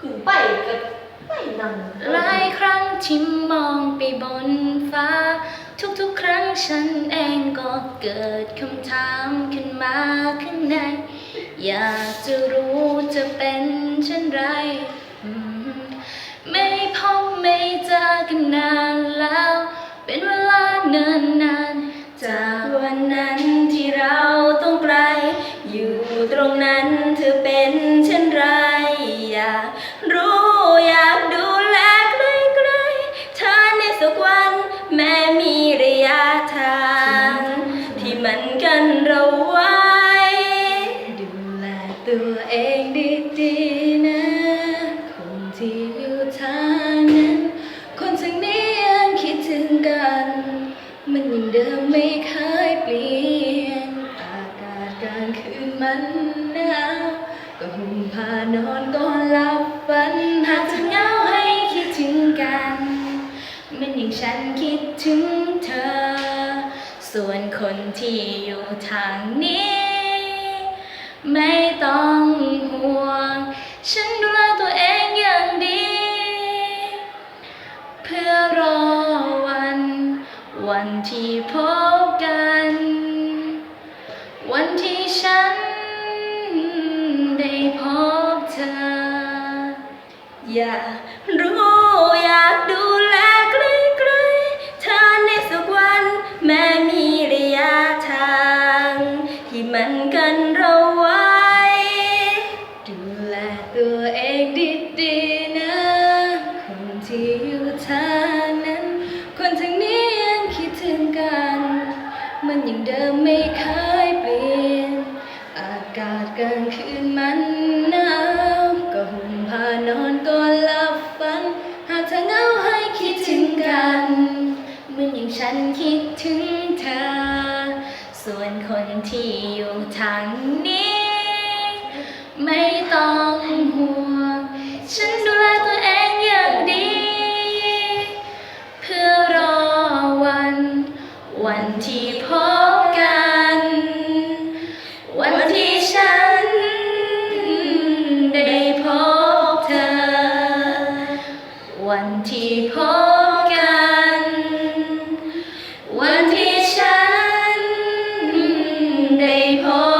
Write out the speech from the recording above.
ขึ้นไปก็ไปนั่งหลายครั้งที่มองไปบนฟ้า ทุกๆ ครั้งฉันเองก็เกิดคำถามขึ้นมาข้างใน อยากจะรู้จะเป็นเช่นไร ไม่พบไม่เจอกันนานแล้ว เป็นเวลาเนินนาน จากวันนั้นที่เราต้องไกล อยู่ตรงนั้น รู้อยากดูแลใกล้ๆเธอในสักวัน แม้มีระยะทาง ที่มันกันเราไว้ ดูแลตัวเองดีๆนะ คนที่อยู่ทางนั้น คนทางนี้ยังคิดถึงกัน มันยังเดิมไม่เคยเปลี่ยน อากาศกลางคืนมันหนาว ก็ห่มผ้านอนก่อนหลับฝันหากจะเหงาให้คิดถึงกัน มันอย่างฉันคิดถึงเธอ ส่วนคนที่อยู่ทางนี้ ไม่ต้องห่วง ฉันดูแลตัวเองอย่างดี เพื่อรอวัน วันที่พบกัน วันที่ฉัน อยากรู้อยากดูแลใกล้ๆเธอในสักวัน แม้มีระยะทาง ที่มันกันเราไว้ ดูแลตัวเองดีๆนะ คนที่อยู่ทางนั้น คนทางนี้ยังคิดถึงกัน มันยังเดิมไม่เคย ฉันคิดถึงเธอ ส่วนคนที่อยู่ทางนี้ ไม่ต้องห่วง ฉันดูแลตัวเองอย่างดี เพื่อรอวัน วันที่พบกัน วันที่ฉันได้พบเธอ วันที่พบกัน save home. Oh,